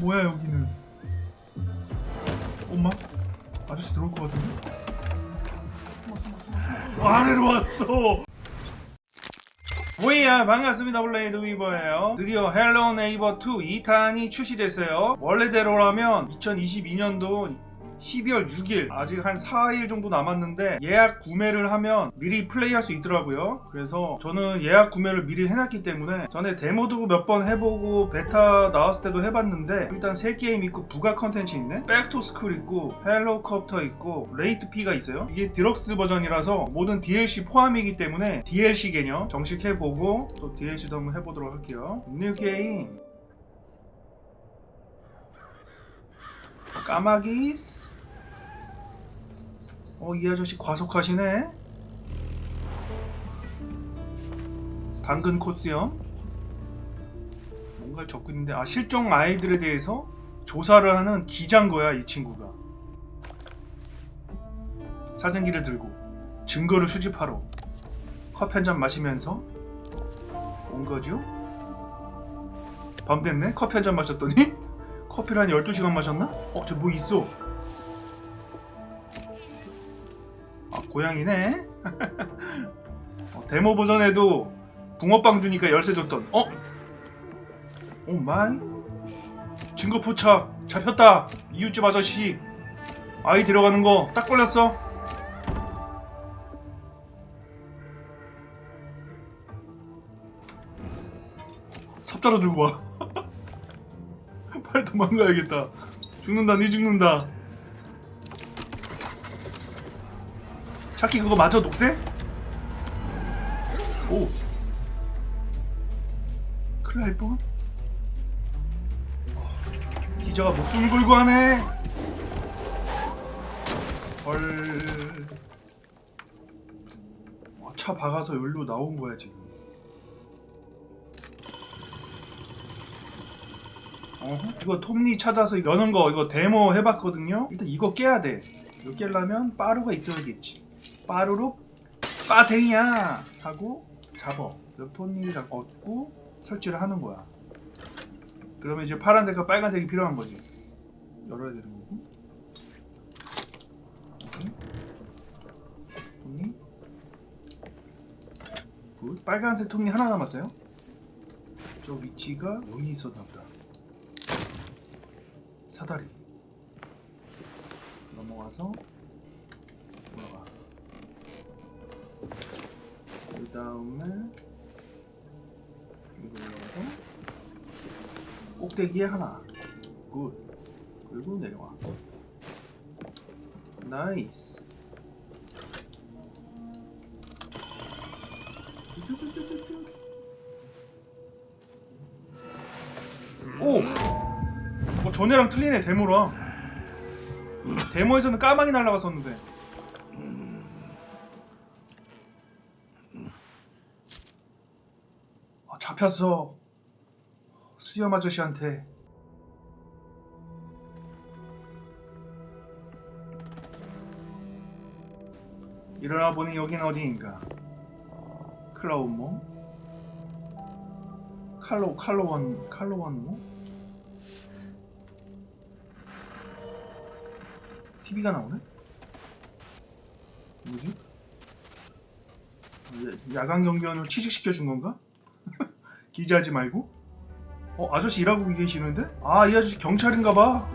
뭐야 여기는? 엄마? 아저씨 들어올 것 같은데? 아래로 왔어 뭐야 반갑습니다 블레이드 위버예요 드디어 헬로 네이버 2 2탄이 출시됐어요 원래대로라면 2022년도 12월 6일 아직 한 4일 정도 남았는데 예약 구매를 하면 미리 플레이할 수 있더라고요. 그래서 저는 예약 구매를 미리 해놨기 때문에 전에 데모도 몇 번 해보고 베타 나왔을 때도 해봤는데 일단 새 게임 있고 부가 컨텐츠 있네. 백투스쿨 있고 헬로콥터 있고 레이트 P가 있어요. 이게 디럭스 버전이라서 모든 DLC 포함이기 때문에 DLC 개념 정식 해보고 또 DLC도 한번 해보도록 할게요. 뉴 게임 까마귀스 어, 이 아저씨 과속하시네. 당근 코스염. 뭔가를 적고 있는데, 아, 실종 아이들에 대해서 조사를 하는 기자인 거야, 이 친구가. 사진기를 들고 증거를 수집하러 커피 한 잔 마시면서 온 거죠? 밤 됐네? 커피 한 잔 마셨더니? 커피를 한 12시간 마셨나? 어, 저 뭐 있어? 고양이네. 어, 데모 버전에도 붕어빵 주니까 열쇠 줬던. 어? 오 마이. 증거 포착 잡혔다. 이웃집 아저씨. 아이 데려가는 거 딱 걸렸어. 섭자로 들고 와. 빨리 도망가야겠다. 죽는다, 니 죽는다. 차키 그거 맞아 녹색? 오 큰일 날 뻔? 어, 기자가 목숨을 걸고 하네 헐 어, 차 박아서 여기로 나온 거야 지금 어허. 이거 톱니 찾아서 여는 거 이거 데모 해봤거든요 일단 이거 깨야 돼 이거 깨려면 빠루가 있어야겠지 빠루룩 빠생이야 하고 잡어. 그럼 톱니를 얻고 설치를 하는 거야. 그러면 이제 파란색과 빨간색이 필요한 거지. 열어야 되는 거고. 톱니? 굿. 빨간색 톱니 하나 남았어요. 저 위치가 여기 있었나 보다. 사다리. 넘어가서 올라가 다음에 이거 올라가서 꼭대기에 하나. 굿. 그리고 내려와. 나이스. 쭈쭈쭈쭈쭈. 오! 어, 전에랑 틀리네 데모랑. 데모에서는 까마귀 날라갔었는데 잡혔어 수염 아저씨한테 일어나 보니 여긴 어디인가 클라우모 칼로 칼로원 칼로원모 TV가 나오네? 뭐지? 야- 야간 경비원을 취직시켜 준 건가? 기자하지 말고? 어 아저씨 일하고 계시는데? 아 이 아저씨 경찰인가 봐.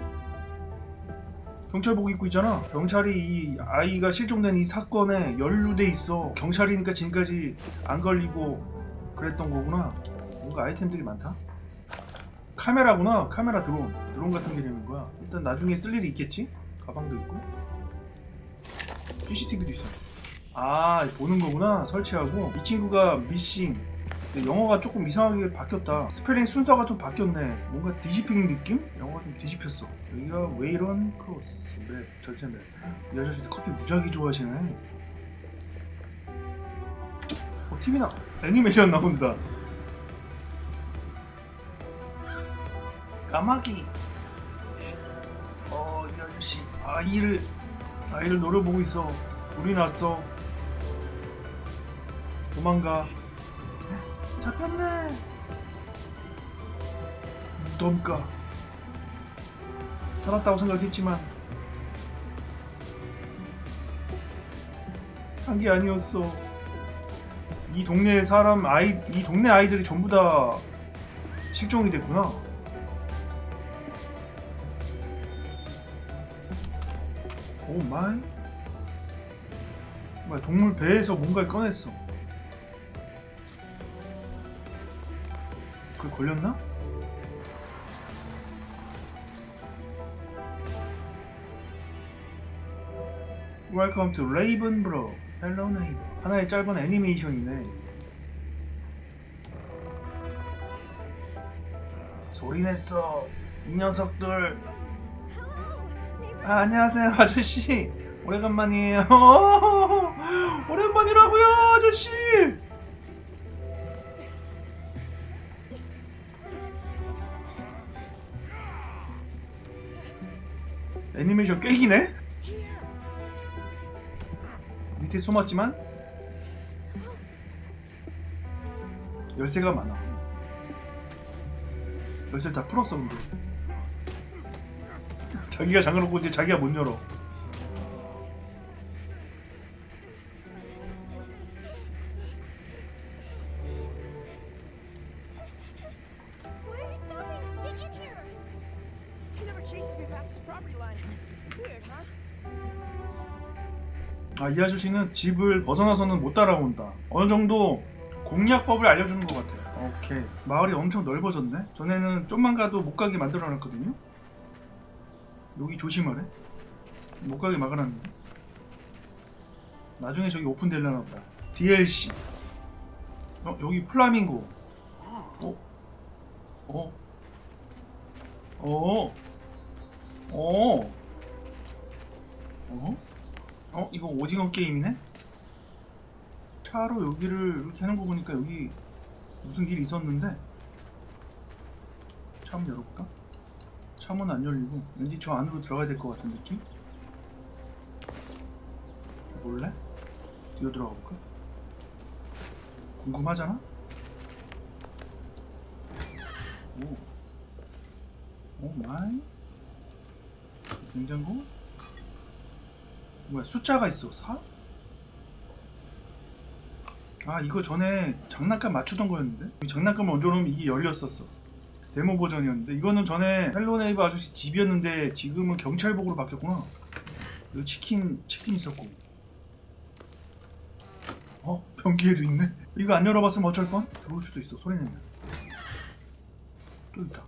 경찰복 입고 있잖아. 경찰이 이 아이가 실종된 이 사건에 연루돼 있어. 경찰이니까 지금까지 안 걸리고 그랬던 거구나. 뭔가 아이템들이 많다. 카메라구나. 카메라 드론. 드론 같은 개념인 거야. 일단 나중에 쓸 일이 있겠지? 가방도 있고. CCTV도 있어. 아, 보는 거구나. 설치하고. 이 친구가 미싱. 영어가 조금 이상하게 바뀌었다. 스펠링 순서가 좀 바뀌었네. 뭔가 뒤집힌 느낌? 영어가 좀 뒤집혔어. 여기가 웨이런 크로스 맵 전체 맵. 이 아저씨 커피 무지하게 좋아하시네. 어, TV 나 애니메이션 나온다. 까마귀. 어, 이 아저씨 아이를 아이를 노려보고 있어. 불이 났어. 도망가. 잡혔네. 무덤가. 살았다고 생각했지만 산 게 아니었어. 이 동네 사람 아이 이 동네 아이들이 전부 다 실종이 됐구나. 오 마이. 뭐야 동물 배에서 뭔가를 꺼냈어. 걸렸나? Welcome to neighbor. 하나의 짧은 애니메이션이네. 소리 냈어. 이 녀석들. 아, 안녕하세요, 아저씨. 오래간만이에요. 오랜만이라고요, 아저씨. 애니메이션 꽤 기네? 밑에 숨었지만 열쇠가 많아. 열쇠 다 풀었어 근데. 자기가 잠궈놓고 이제 자기가 못 열어. 아, 이 아저씨는 집을 벗어나서는 못 따라온다. 어느 정도 공략법을 알려주는 것 같아요. 오케이. 마을이 엄청 넓어졌네. 전에는 좀만 가도 못 가게 만들어놨거든요. 여기 조심하래. 못 가게 막아놨는데. 나중에 저기 오픈되려나 보다. DLC. 어, 여기 플라밍고. 어? 어? 어? 어? 어? 어? 이거 오징어 게임이네? 차로 여기를 이렇게 하는 거 보니까 여기 무슨 길이 있었는데 차 한번 열어볼까? 차 문 안 열리고 왠지 저 안으로 들어가야 될 것 같은 느낌? 몰래? 뒤로 들어가 볼까? 궁금하잖아? 오. 오 마이 냉장고? 뭐야 숫자가 있어 4? 아 이거 전에 장난감 맞추던 거였는데? 이 장난감을 얹어놓으면 이게 열렸었어. 데모 버전이었는데. 이거는 전에 헬로네이버 아저씨 집이었는데 지금은 경찰복으로 바뀌었구나. 여기 치킨 치킨 있었고. 어? 변기에도 있네? 이거 안 열어봤으면 어쩔 뻔? 들어올 수도 있어. 소리 내면 또 있다.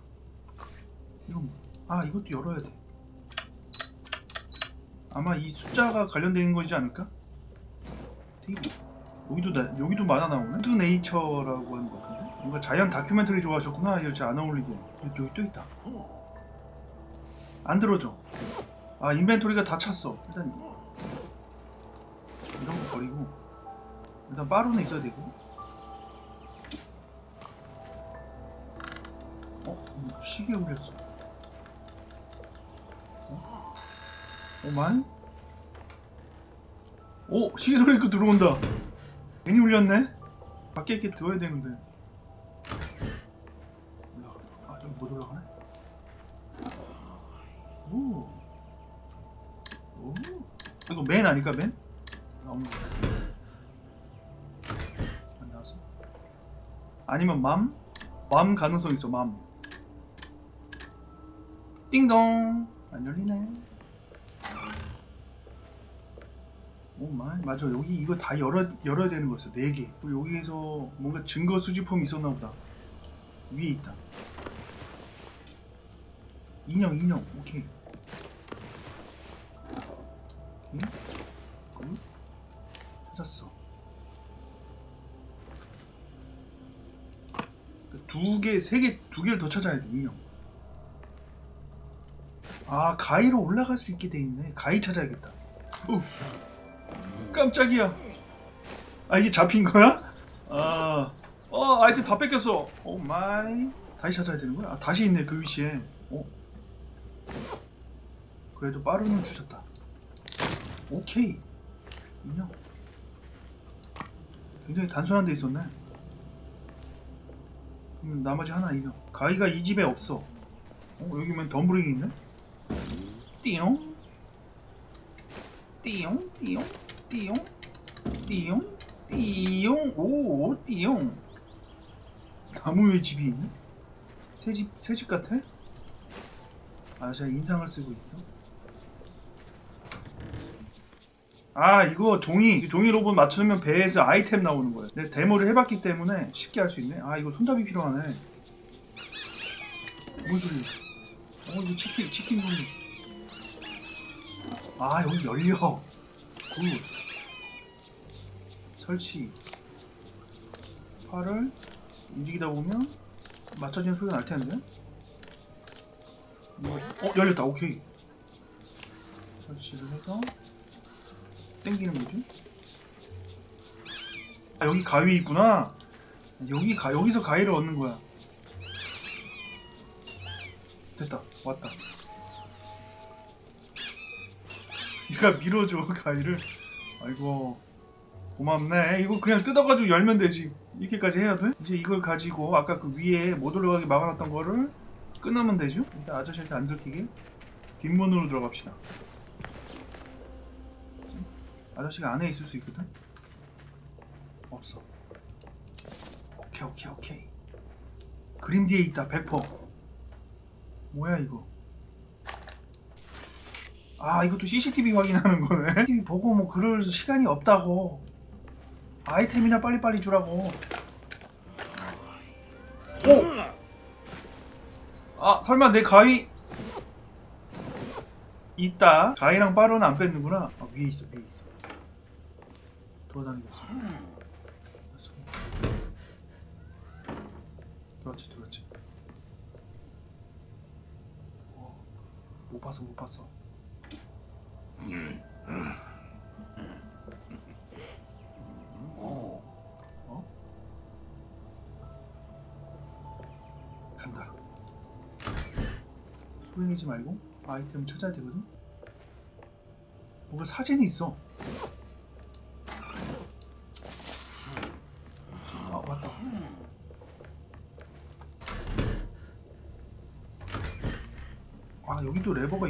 이건 뭐? 아 이것도 열어야 돼 아마 이 숫자가 관련된 거지 않을까? 여기도 나, 여기도 많아 나오네. 투 네이처라고 하는 것 같은데. 뭔가 자연 다큐멘터리 좋아하셨구나. 이거 진짜 안 어울리게. 여기, 여기 또 있다. 안 들어줘. 아 인벤토리가 다 찼어. 일단 이런 거 버리고 일단 빠루는 있어야 되고. 어 음, 시계 울렸어. 어? 오마이? 오 시계 소리 그 들어온다. 괜히 울렸네. 밖에 이렇게 들어야 되는데. 올라가. 아 저기 못 올라가네. 오. 오. 이거 맨 아닐까 맨? 나오는 거. 안 나왔어? 아니면 맘? 맘 가능성 있어 맘. 띵동. 안 열리네. 오 마이 맞아 여기 이거 다 열어 열어야 되는 거였어 네 개. 여기에서 뭔가 증거 수집품이 있었나 보다. 위에 있다. 인형 인형 오케이. 오케이. 굿. 찾았어. 두 개, 세 개, 두 개를 더 찾아야 돼 인형. 아 가위로 올라갈 수 있게 돼 있네. 가위 찾아야겠다. 우. 깜짝이야. 아 이게 잡힌 거야? 아, 어 아이템 다 뺏겼어. 오 마이. 다시 찾아야 되는 거야? 아 다시 있네 그 위치에. 어. 그래도 빠르는 주셨다. 오케이. 인형. 굉장히 단순한 데 있었네. 음, 나머지 하나 인형. 가위가 이 집에 없어. 어 여기 면 덤블링이 있네? 띠용 띠용 띠용 띠용 띠용 띠용 오 띠용. 나무 왜 집이 있니? 새집 새집 같아? 아 제가 인상을 쓰고 있어. 아 이거 종이 종이 로봇 맞추면 배에서 아이템 나오는 거예요 내 데모를 해봤기 때문에 쉽게 할 수 있네. 아 이거 손잡이 필요하네. 뭔 소리야? 어 이거 치킨 치킨 종이. 아 여기 열려 굿 설치. 팔을 움직이다 보면 맞춰지는 소리가 날 텐데. 이거 어 열렸다. 오케이. 설치를 해서 땡기는 거지. 아 여기 가위 있구나. 여기 가 여기서 가위를 얻는 거야. 됐다. 왔다 네가 밀어줘 가위를. 아이고 고맙네. 이거 그냥 뜯어가지고 열면 되지. 이렇게까지 해야 돼? 이제 이걸 가지고 아까 그 위에 못 올라가게 막아놨던 거를 끊으면 되죠? 일단 아저씨한테 안 들키게. 뒷문으로 들어갑시다. 아저씨가 안에 있을 수 있거든? 없어. 오케이 오케이 오케이. 그림 뒤에 있다 100% 뭐야 이거 아 이것도 CCTV 확인하는 거네. CCTV 보고 뭐 그럴 시간이 없다고. 아이템이나 빨리빨리 주라고. 오! 아 설마 내 가위 있다. 가위랑 빠로는 안 뺏는구나. 아 위에 있어 위에 있어. 돌아다니고 있어. 들어왔지 들어왔지. 어, 못 봤어 못 봤어 어? 간다. 소리 내지 말고 아이템을 찾아야 되거든. 뭔가 사진이 있어. 아 왔다. 아 여기도 레버가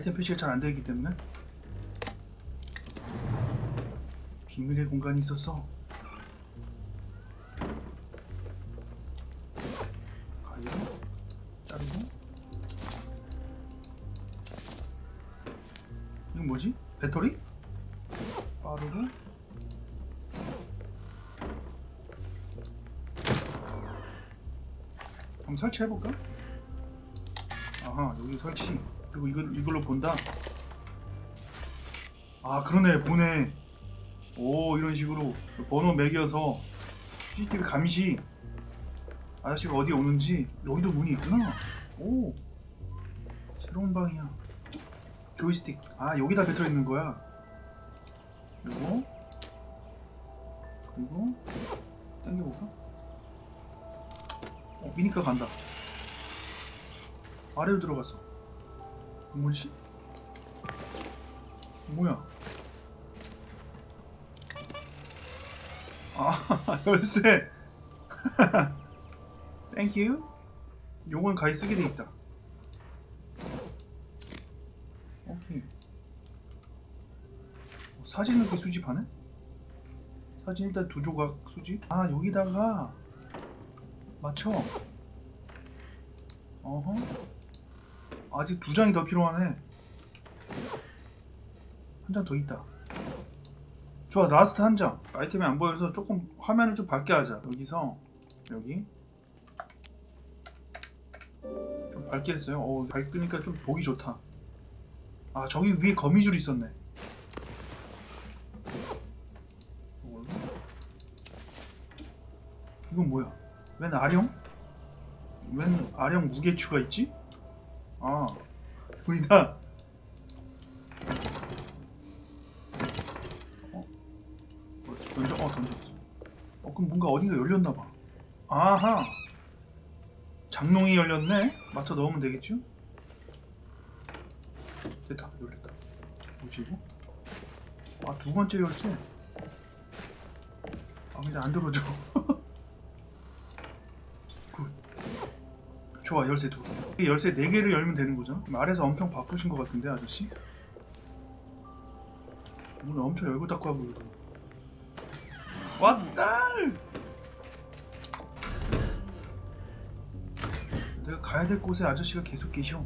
아이템 표시가 잘 안 되기 때문에 비밀의 공간이 있었어. 가위로 자르고 이건 뭐지? 배터리? 빠르고 한번 설치해볼까? 아하 여기 설치 그리고 이걸, 이걸로 본다? 아 그러네 보네. 오 이런 식으로 번호 매겨서 CCTV 감시. 아저씨가 어디 오는지 여기도 문이 있구나. 오 새로운 방이야. 조이스틱. 아 여기다 배터 있는 거야. 그리고 그리고 당겨볼까? 어 미니카 간다. 아래로 들어갔어 뭐지? 뭐야? 아 열쇠. 땡큐 요건 가위 쓰게 돼 있다. 오케이. 어, 사진을 이렇게 수집하네? 사진 일단 두 조각 수집. 아 여기다가 맞춰. 어허 아직 두 장이 더 필요하네. 한 장 더 있다. 좋아 라스트 한 장. 아이템이 안 보여서 조금 화면을 좀 밝게 하자. 여기서 여기. 좀 밝게 했어요. 어 밝으니까 좀 보기 좋다. 아 저기 위에 거미줄 있었네. 이건 뭐야? 웬 아령? 웬 아령 무게추가 있지? 아 보이다 어? 뭐, 던져? 어 던졌어 어 그럼 뭔가 어딘가 열렸나봐 아하 장롱이 열렸네 맞춰 넣으면 되겠죠? 됐다 열렸다 뭐지 이거? 아두 번째 열쇠 아 근데 안 들어줘 굿 좋아 열쇠 두 개. 열쇠 네 개를 열면 되는 거죠. 그럼 아래서 엄청 바쁘신 것 같은데 아저씨. 문을 엄청 열고 닫고 하고 그러더라. 왔다. 내가 가야 될 곳에 아저씨가 계속 계셔.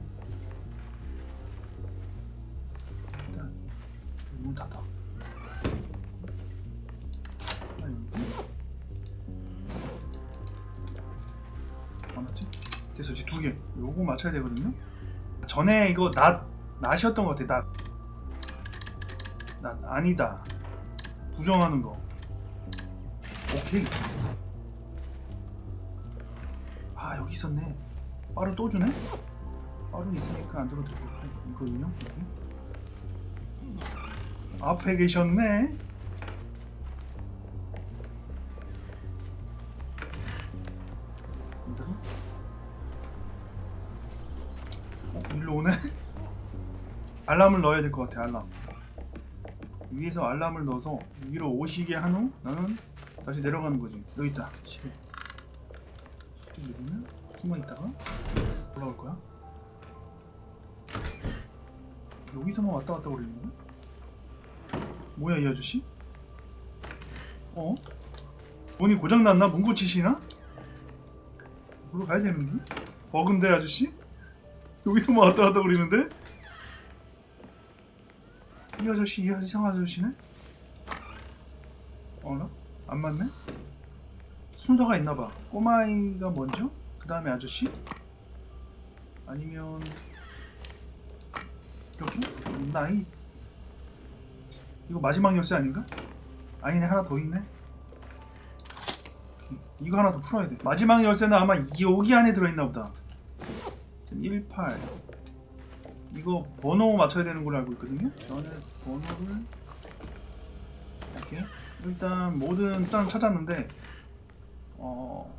맞춰야 되거든요. 전에 이거 낫 낫이었던 것 같아. 낫. 낫 아니다. 부정하는 거. 오케이. 아 여기 있었네. 빠루 또 주네? 빠루 있으니까 안 들어도 되고 있거든요. 여기. 앞에 계셨네. 알람을 넣어야 될 것 같아 알람 위에서 알람을 넣어서 위로 오시게 한 후 나는 다시 내려가는 거지 여기 있다 11 11 누르면 숨어 있다가 올라올 거야 여기서만 왔다 갔다 거리는 거야? 뭐야 이 아저씨? 어? 문이 고장났나? 문 고치시나? 이걸로 가야 되는데? 버그인데 아저씨? 여기서만 왔다 갔다 거리는데? 이 아저씨 이 이상한 아저씨네? 어나? 안 맞네? 순서가 있나봐 꼬마아이가 먼저? 그 다음에 아저씨? 아니면 이렇게? 나이스 이거 마지막 열쇠 아닌가? 아니네 하나 더 있네. 이거 하나 더 풀어야 돼 마지막 열쇠는 아마 이- 여기 안에 들어있나 보다 18 이거 번호 맞춰야 되는 걸로 알고 있거든요 저는 번호를 이렇게 일단 모든 일단 찾았는데 어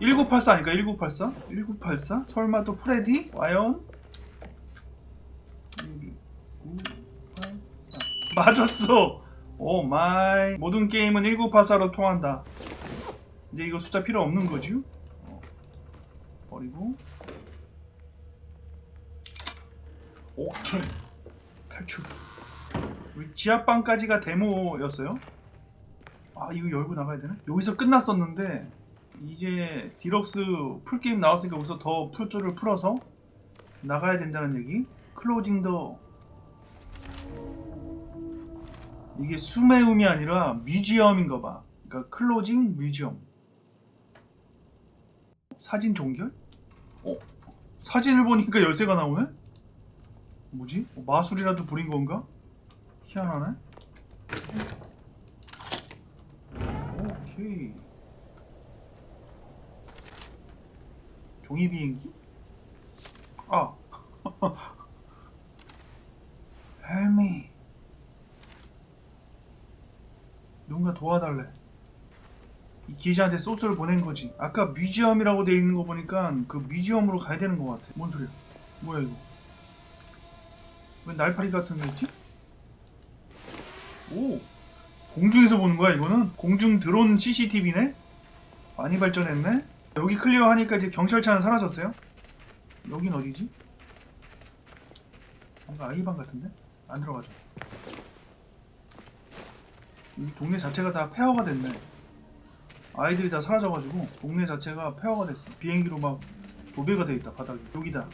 1984 아닐까 1984? 1984? 설마 또 프레디? 와연? 1984 맞았어 오 마이 모든 게임은 1984로 통한다 이제 이거 숫자 필요 없는 거죠? 어, 버리고 오케이 탈출 우리 지하방까지가 데모였어요 아 이거 열고 나가야 되나? 여기서 끝났었는데 이제 디럭스 풀게임 나왔으니까 여기서 더 풀줄을 풀어서 나가야 된다는 얘기 클로징 더 이게 수메움이 아니라 뮤지엄인가 봐 그러니까 클로징 뮤지엄 사진 종결? 어? 사진을 보니까 열쇠가 나오네? 뭐지? 어, 마술이라도 부린 건가? 희한하네. 오케이. 종이 비행기? 아. 헬미. 누군가 도와달래. 이 기자한테 소스를 보낸 거지. 아까 뮤지엄이라고 돼 있는 거 보니까 그 뮤지엄으로 가야 되는 것 같아. 뭔 소리야? 뭐야 이거? 왜 날파리 같은 거 있지? 오 공중에서 보는 거야 이거는? 공중 드론 CCTV네? 많이 발전했네? 여기 클리어 하니까 이제 경찰차는 사라졌어요? 여긴 어디지? 뭔가 아이방 같은데? 안 들어가죠 이 동네 자체가 다 폐허가 됐네 아이들이 다 사라져가지고 동네 자체가 폐허가 됐어 비행기로 막 도배가 돼 있다 바닥에 여기다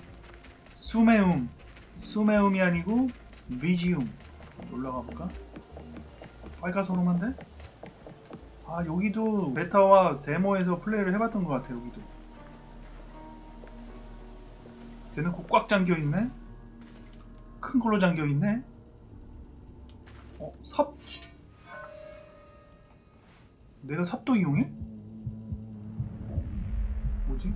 수메움 수메움이 아니고 미지움 올라가 볼까? 빨간소름한데? 아 여기도 베타와 데모에서 플레이를 해봤던 것 같아 여기도 대놓고 꽉 잠겨있네? 큰 걸로 잠겨있네? 어? 삽? 내가 삽도 이용해? 뭐지?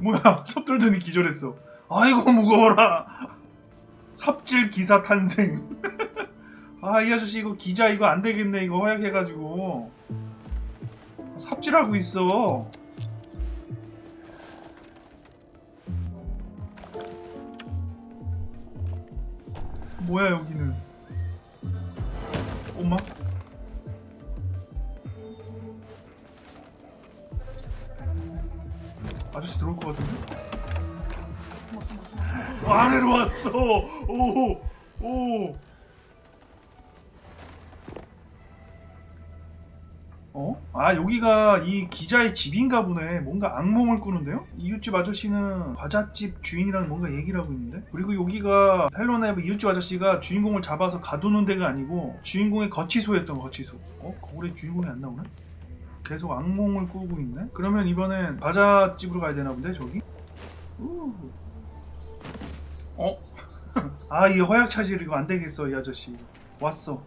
뭐야 삽 들더니 기절했어. 아이고 무거워라. 삽질 기사 탄생. 아 이 아저씨 이거 기자 이거 안 되겠네. 이거 허약해가지고. 삽질하고 있어. 뭐야 여기는? 엄마 아저씨 들어올 것 같은데? 숨어 숨어 숨어 숨어 어, 왔어? 아 여기가 이 기자의 집인가 보네 뭔가 악몽을 꾸는데요? 이웃집 아저씨는 과자집 주인이랑 뭔가 얘기를 하고 있는데 그리고 여기가 헬로나이브 이웃집 아저씨가 주인공을 잡아서 가두는 데가 아니고 주인공의 거치소였던 거치소 어? 거울에 주인공이 안 나오네? 계속 악몽을 꾸고 있네? 그러면 이번엔 과자집으로 가야 되나 본데 저기? 우. 어? 아 이 허약 차질 이거 안 되겠어 이 아저씨. 왔어.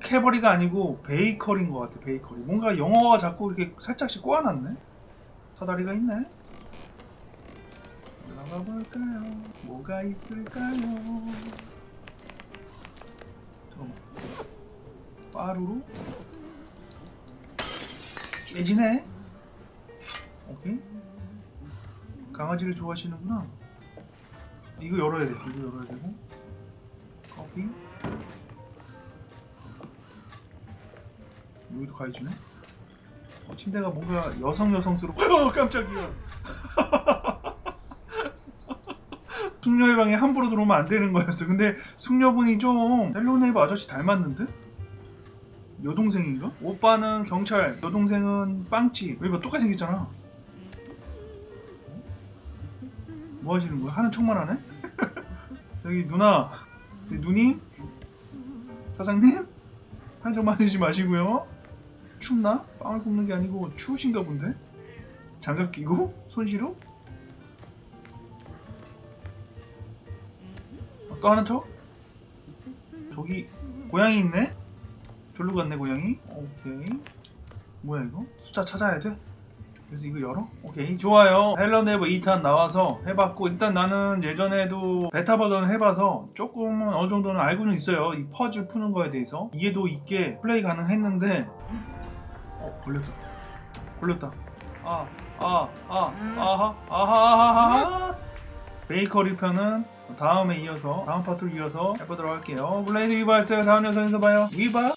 캐버리가 아니고 베이커리인 것 같아 베이커리. 뭔가 영어가 자꾸 이렇게 살짝씩 꼬아놨네? 사다리가 있네? 올라가 볼까요? 뭐가 있을까요? 잠깐만. 빠루로 깨지네. 오케이. 강아지를 좋아하시는구나. 이거 열어야 돼. 이거 열어야 되고. 커피. 여기도 가해주네. 어, 침대가 뭔가 여성 여성스러워 어 깜짝이야. 숙녀의 방에 함부로 들어오면 안 되는 거였어. 근데 숙녀분이 좀 헬로네이버 아저씨 닮았는데? 여동생인가? 오빠는 경찰 여동생은 빵집 왜 봐 똑같이 생겼잖아 뭐 하시는 거야? 하는 척만 하네? 여기 누나 여기 누님 사장님 한점 맞으지 마시고요 춥나? 빵을 굽는 게 아니고 추우신가 본데? 장갑 끼고? 어, 또 하는 척? 저기 고양이 있네? 절로 갔네 고양이. 오케이. 뭐야 이거? 숫자 찾아야 돼? 그래서 이거 열어? 오케이 좋아요. 헬런네버 2탄 나와서 해봤고 일단 나는 예전에도 베타 버전 해봐서 조금은 어느 정도는 알고는 있어요. 이 퍼즐 푸는 거에 대해서. 이해도 있게 플레이 가능했는데 어 걸렸다. 걸렸다. 아 아 아 아하 아하 아하 베이커리 편은 다음에 이어서 다음 파트를 이어서 해보도록 할게요. 블레이드 위바였어요 다음 영상에서 봐요. 위바